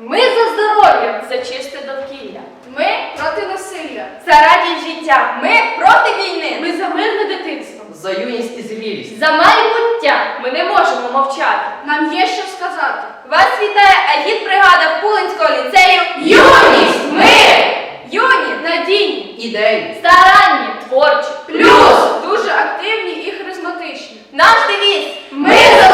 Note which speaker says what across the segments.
Speaker 1: Ми
Speaker 2: за
Speaker 3: здоров'я, за чисте довкілля.
Speaker 4: Ми проти насилля,
Speaker 5: за радість
Speaker 6: життя. Ми проти війни.
Speaker 5: Ми за мирне дитинство.
Speaker 1: За юність і зрілість.
Speaker 6: За майбуття. Ми не можемо мовчати.
Speaker 5: Нам є що сказати.
Speaker 6: Вас вітає агіт-бригада Пулинського ліцею.
Speaker 5: Юність! Ми!
Speaker 6: Юні,
Speaker 5: надійні,
Speaker 1: ідеї,
Speaker 6: старанні, творчі,
Speaker 5: плюс дуже активні і харизматичні.
Speaker 6: Наш девіз!
Speaker 5: Ми за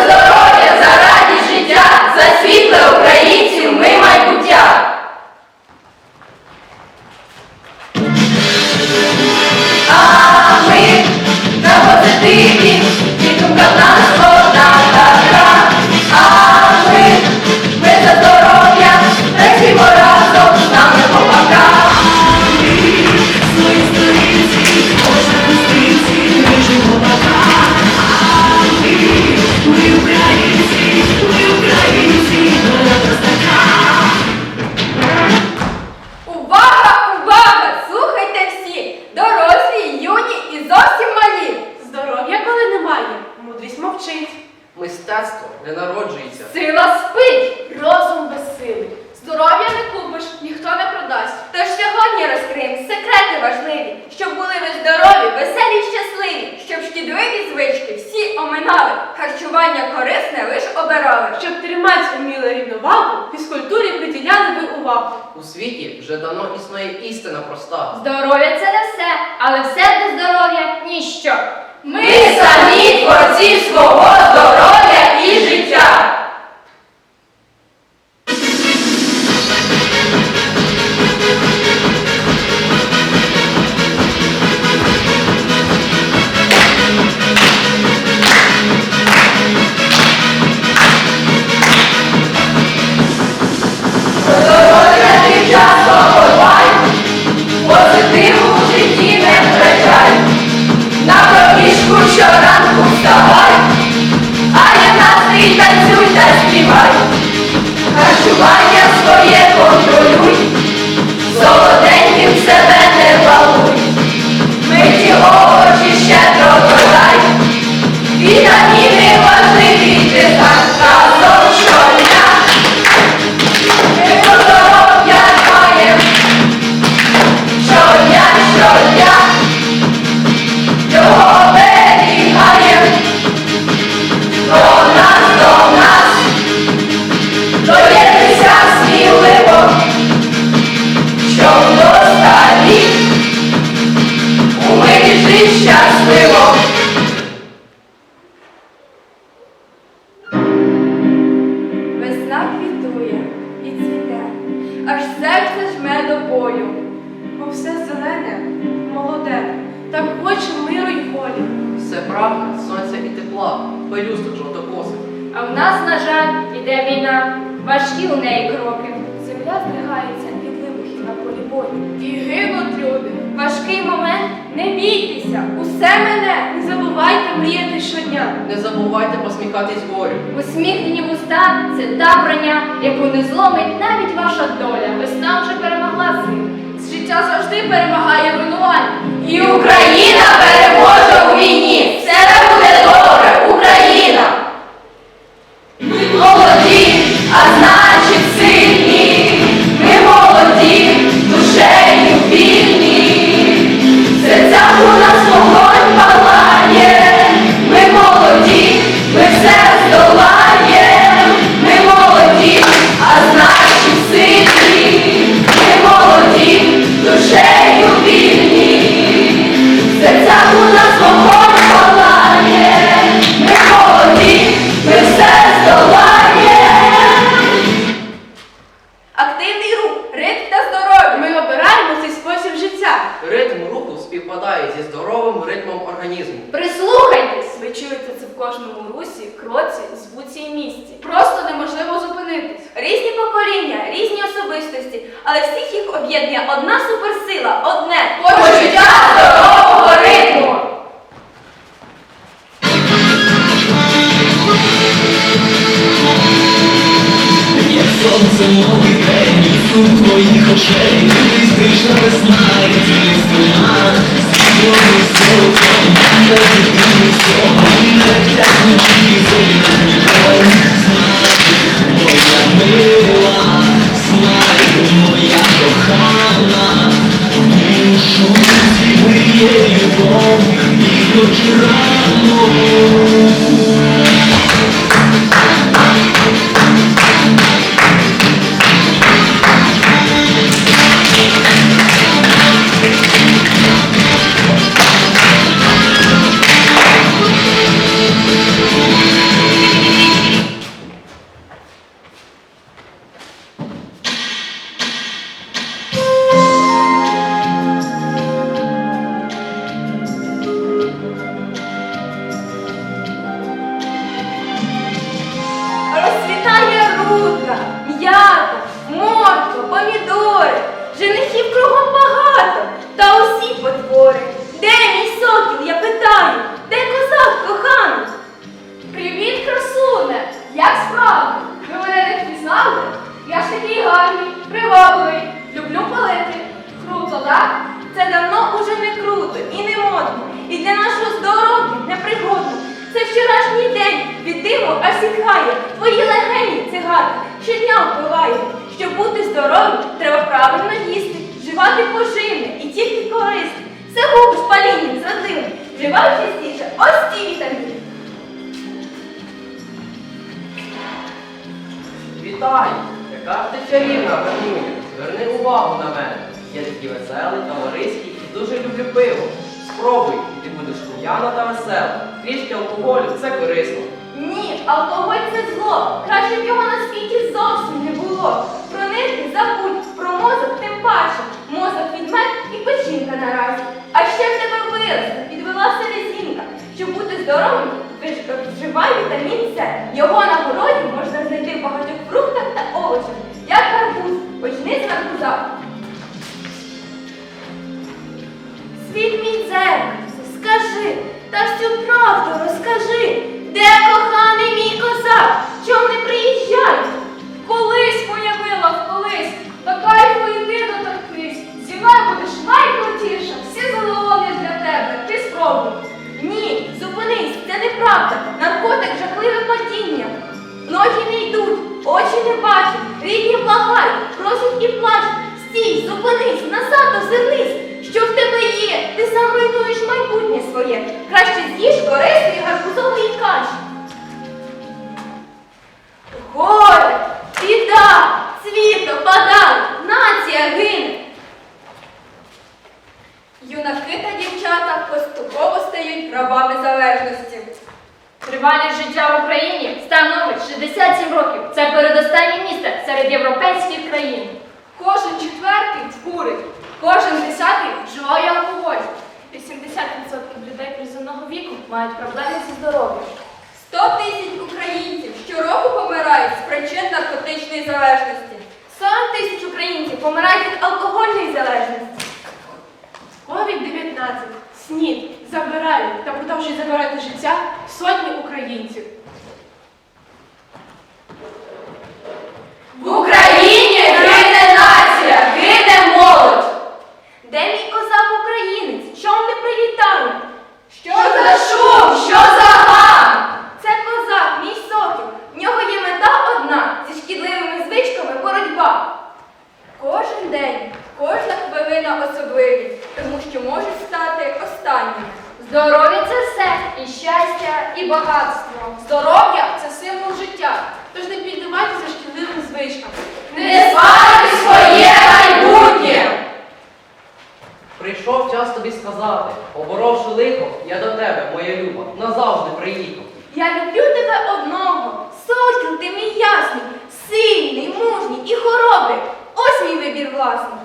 Speaker 6: корисне лиш обирали.
Speaker 5: Щоб тримати вміли рівновагу, фізкультурі приділяли ви увагу.
Speaker 1: У світі вже давно існує істина проста.
Speaker 6: Здоров'я це не все, але все без здоров'я ніщо.
Speaker 5: Ми самі творці свого здоров'я і життя. Мріяти.
Speaker 1: Не забувайте посміхатись горю.
Speaker 6: Усміхнені вуста це та броня, яку не зломить навіть ваша доля. Весна вже перемогла зиму.
Speaker 5: Життя завжди перемагає руйнувань.
Speaker 6: І Україна переможе у війні.
Speaker 5: Все буде добре, Україна! Молоді, а значить
Speaker 1: співпадає зі здоровим ритмом організму.
Speaker 6: Прислухайтесь.
Speaker 5: Ви чуєте це в кожному русі, кроці, звуці і місці. Просто неможливо зупинитись.
Speaker 6: Різні покоління, різні особистості, але всіх їх об'єднує одна суперсила, одне
Speaker 5: Почуття здорового ритму.
Speaker 7: Як сонце новий день, у твоїх очей, Листична весна, високом, не
Speaker 5: правильно їсти, вживати поживне і тільки корисне. Все губиш палінням, зрадливим. Вживай частіше ось ці вітаміни.
Speaker 1: Вітаю! Яка ж ти чарівна, гарнюня. Зверни увагу на мене. Я такий веселий, товариський і дуже люблю пиво. Спробуй, і ти будеш рум'яна та весела. Трішки алкоголю це корисно.
Speaker 5: Ні, алкоголь це зло. Краще б його на світі зовсім не Його на городі можна знайти в багатьох фруктах та овочах, як гарбуз. Почни з гарбуза. Світ мій дзеркальце, скажи, та всю правду розкажи, де коханий мій козак, чом не приїжджає? Наркотичної залежності. 40 тисяч українців помирають від алкогольної залежності.
Speaker 3: COVID-19, СНІД забирають та продовжують забирати життя сотні українців.
Speaker 6: В Україні гине нація, гине молодь.
Speaker 5: Де мій козак українець? Чом не прилітає?
Speaker 6: Що за шум? Що за гам?
Speaker 5: Це козак, мій сокіл. В нього є мета одна зі шкідливими звичками боротьба. Кожен день, кожна хвилина особливі, тому що можуть стати останніми.
Speaker 2: Здоров'я це все, і щастя, і багатство.
Speaker 3: Здоров'я це символ життя, тож не піддавайтеся шкідливим звичкам.
Speaker 6: Не сварити своє майбутнє.
Speaker 1: Прийшов час тобі сказати, поборовши лихо, я до тебе, моя люба, назавжди приїхав.
Speaker 5: Я люблю тебе одного. Сокіл, ти мій ясний, сильний, мужній і хоробрий. Ось мій вибір власний.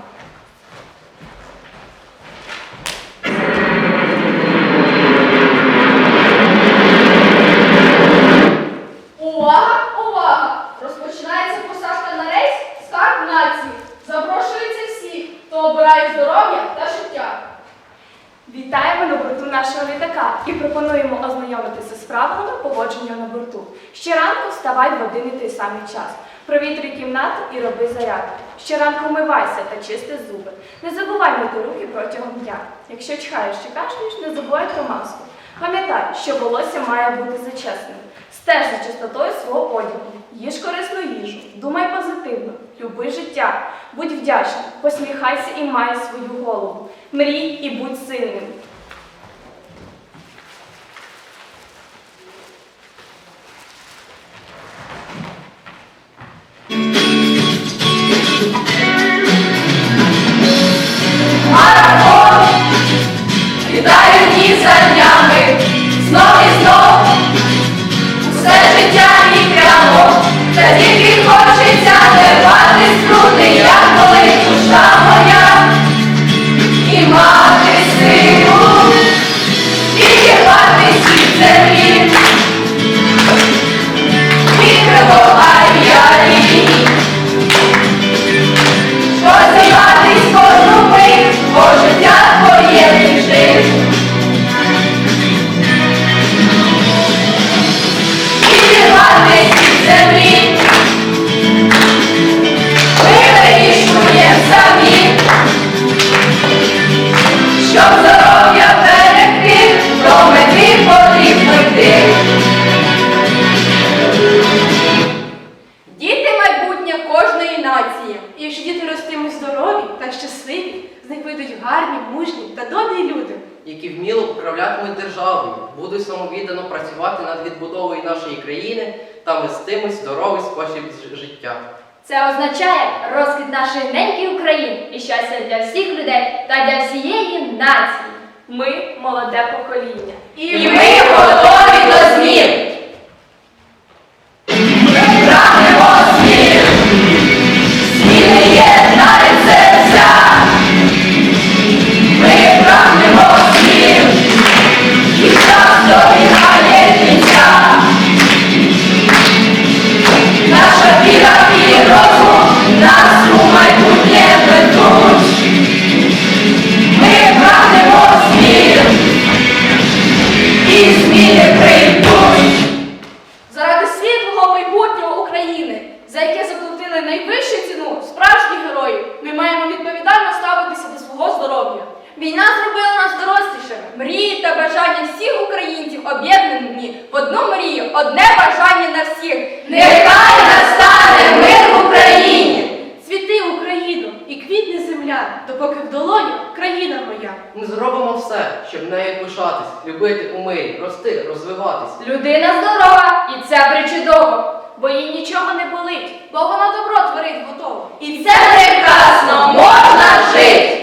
Speaker 3: Вітаємо на борту нашого літака і пропонуємо ознайомитися з правилами поводження на борту. Щоранку вставай в один і той самий час. Провітрюй кімнату і роби зарядку. Щоранку вмивайся та чисти зуби. Не забувай мити руки протягом дня. Якщо чхаєш чи кашляєш, не забувай про маску. Пам'ятай, що волосся має бути зачесним. Стеж за чистотою свого одягу. Їж корисну їжу, думай позитивно, люби життя, будь вдячним, посміхайся і май свою голову. Мрій і будь сильним.
Speaker 2: всіх людей та для всієї нації.
Speaker 5: Ми молоде покоління.
Speaker 8: І, І ми
Speaker 5: готові до змін. земля, допоки в долоні країна моя.
Speaker 1: Ми зробимо все, щоб нею пишатись, любити умий, рости, розвиватись.
Speaker 2: Людина здорова, і це причудово,
Speaker 5: бо їй нічого не болить, бо вона добро творить готово.
Speaker 8: І це прекрасно можна жити!